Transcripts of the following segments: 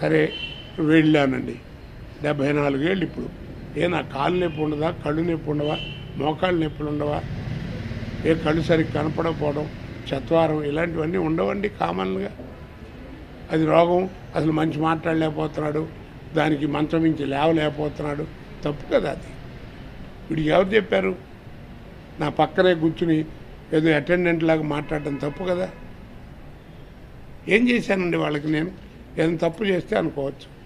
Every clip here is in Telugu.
సరే వెళ్ళానండి. డెబ్భై నాలుగేళ్ళు ఇప్పుడు. ఏ నా కాలు నొప్పి ఉండదా? కళ్ళు నొప్పి ఉండవా? మోకాలు నొప్పులు ఉండవా? ఏ కళ్ళు సరిగ్గా కనపడకపోవడం చత్వారం ఇలాంటివన్నీ ఉండవండి కామన్గా. అది రోగం అసలు మంచి మాట్లాడలేకపోతున్నాడు దానికి మంచం మించి లేవలేకపోతున్నాడు. తప్పు కదా అది. వీడికి ఎవరు చెప్పారు? నా పక్కనే కూర్చుని ఏదో అటెండెంట్ లాగా మాట్లాడటం తప్పు కదా? ఏం చేశానండి వాళ్ళకి నేను? ఏదైనా తప్పు చేస్తే అనుకోవచ్చు.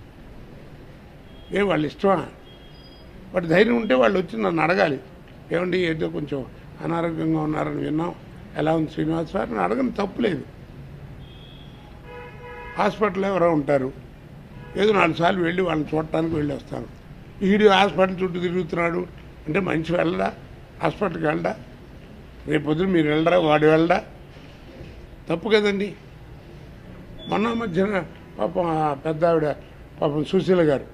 ఏ వాళ్ళ ఇష్టమా? వాటి ధైర్యం ఉంటే వాళ్ళు వచ్చి నన్ను అడగాలి. ఏమండి ఏదో కొంచెం అనారోగ్యంగా ఉన్నారని విన్నాం. ఎలా ఉంది శ్రీనివాస్ సార్? అని అడగని తప్పు లేదు. హాస్పిటల్లో ఎవరో ఉంటారు. ఏదో నాలుగు సార్లు వెళ్ళి వాళ్ళని చూడటానికి వెళ్ళి వస్తాను ఈడు హాస్పిటల్ చుట్టూ తిరుగుతున్నాడు. అంటే మంచి వెళ్ళడా? హాస్పిటల్కి వెళ్ళడా? రేపు పొద్దున మీరు వెళ్ళరా? వాడు వెళ్ళడా? తప్పు కదండి. మొన్న మధ్యన పాపం ఆ పెద్ద ఆవిడ పాపం సుశీల గారు.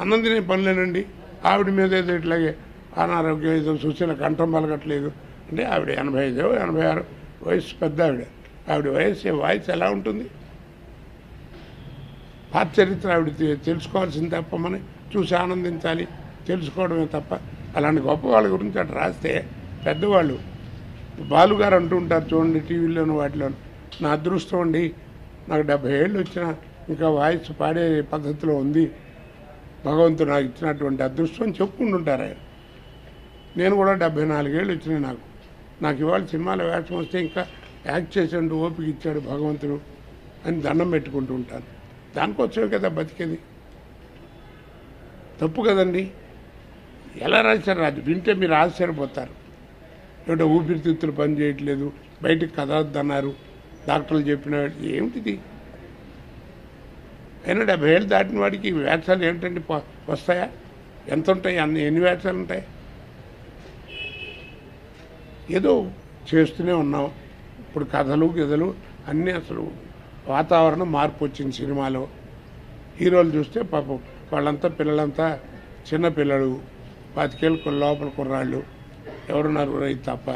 అన్నం తినే పనులేనండి. ఆవిడ మీద ఏదో ఇట్లాగే అనారోగ్యం ఏదో సుశీల కంఠం పలకట్లేదు. అంటే ఆవిడ ఎనభై ఐదు ఎనభై ఆరు వయసు పెద్ద ఆవిడ. ఆవిడ వయసు వాయిస్ ఎలా ఉంటుంది? పాత చరిత్ర ఆవిడ తెలుసుకోవాల్సింది తప్ప మనం చూసి ఆనందించాలి. తెలుసుకోవడమే తప్ప అలాంటి గొప్ప వాళ్ళ గురించి అటు రాస్తే పెద్దవాళ్ళు బాలుగారు అంటూ ఉంటారు చూడండి టీవీలోను వాటిలోను నా అదృష్టం అండి. నాకు డెబ్బై ఏళ్ళు వచ్చిన ఇంకా వాయిస్ పాడే పద్ధతిలో ఉంది. భగవంతుడు నాకు ఇచ్చినటువంటి అదృష్టం చెప్పుకుంటుంటారు ఆయన. నేను కూడా డెబ్బై నాలుగేళ్ళు వచ్చినాయి నాకు. నాకు ఇవాళ సినిమాలో వేషం వస్తే ఇంకా యాక్ట్ చేసేందుకు ఓపిక ఇచ్చాడు భగవంతుడు అని దండం పెట్టుకుంటూ ఉంటాను. దానికోసమే కదా బతికేది. తప్పు కదండి. ఎలా రాశారు రాజు? వింటే మీరు ఆశ్చర్యపోతారు. ఏమిటో ఊపిరితిత్తులు పని చేయట్లేదు. బయటికి కదలద్దన్నారు. డాక్టర్లు చెప్పిన ఏమిటిది? అయినా డెబ్బై ఏళ్ళు దాటిన వాడికి వ్యాక్సిన్ ఏమిటండి వస్తాయా? ఎంత ఉంటాయి అన్ని ఎన్ని వ్యాక్సిన్ ఉంటాయి? ఏదో చేస్తూనే ఉన్నాం. ఇప్పుడు కథలు గెదలు అన్నీ అసలు వాతావరణం మార్పు వచ్చింది సినిమాలో. హీరోలు చూస్తే పాపం వాళ్ళంతా పిల్లలంతా చిన్న పిల్లలు లోపల కుర్రాళ్ళు. ఎవరున్నారు? రైతు తప్ప.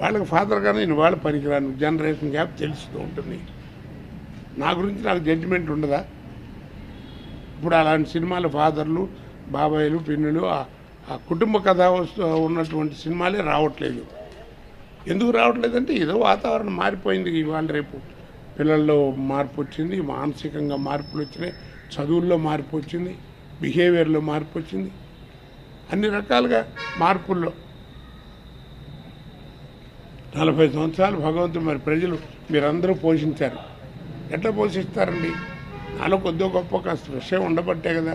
వాళ్ళకి ఫాదర్గా నేను వాళ్ళు పనికిరాను. జనరేషన్ గ్యాప్ తెలుస్తూ ఉంటుంది. నా గురించి నాకు జడ్జిమెంట్ ఉండదా? ఇప్పుడు అలాంటి సినిమాలు ఫాదర్లు బాబాయిలు పిన్నులు ఆ- కుటుంబ కథ వస్తూ ఉన్నటువంటి సినిమాలే రావట్లేదు. ఎందుకు రావట్లేదంటే ఏదో వాతావరణం మారిపోయింది ఇవాళ రేపు. పిల్లల్లో మార్పు వచ్చింది మానసికంగా మార్పులు వచ్చినాయి చదువుల్లో మార్పు వచ్చింది బిహేవియర్లో మార్పు వచ్చింది. అన్ని రకాలుగా మార్పుల్లో నలభై సంవత్సరాలు భగవంతుడు మరి ప్రజలు మీరందరూ పోషించారు. ఎట్లా పోషిస్తారండి? నాలో కొద్దిగా గొప్ప కాస్త విషయం ఉండబట్టే కదా.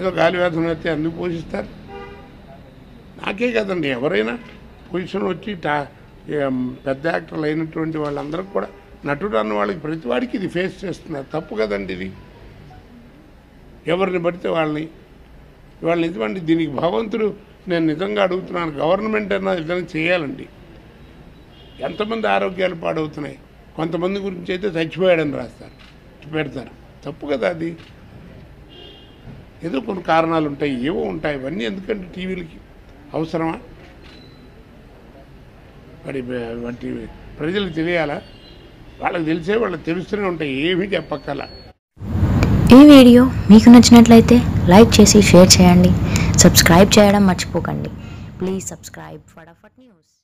ఏదో గాలి వేదన అయితే అందుకు పోషిస్తారు. నాకే కదండి ఎవరైనా పొజిషన్ వచ్చి టా పెద్ద యాక్టర్లు అయినటువంటి వాళ్ళందరూ కూడా నటుడు అన్న వాళ్ళకి ప్రతి వాడికి ఇది ఫేస్ చేస్తున్నారు. తప్పు కదండి ఇది. ఎవరిని పడితే వాళ్ళని వాళ్ళని నిజమండి దీనికి భగవంతుడు నేను నిజంగా అడుగుతున్నాను గవర్నమెంట్ అన్నా ఏదైనా చేయాలండి. ఎంతమంది ఆరోగ్యాలు పాడవుతున్నాయి? కొంతమంది గురించి అయితే చచ్చిపోయాడని రాస్తారు. పెడతారు. తప్పు కదా అది? ఏదో కొన్ని కారణాలు ఉంటాయి ఏవో ఉంటాయి. ఇవన్నీ ఎందుకంటే టీవీలకి? అవసరమా? మరి వంటి ప్రజలకు తెలియాలా? వాళ్ళకి తెలిసే వాళ్ళకి తెలుస్తూనే ఉంటాయి. ఏమీ చెప్పక్కల. ఈ వీడియో మీకు నచ్చినట్లయితే లైక్ చేసి షేర్ చేయండి. సబ్స్క్రైబ్ చేయడం మర్చిపోకండి. Please subscribe Fatafat news.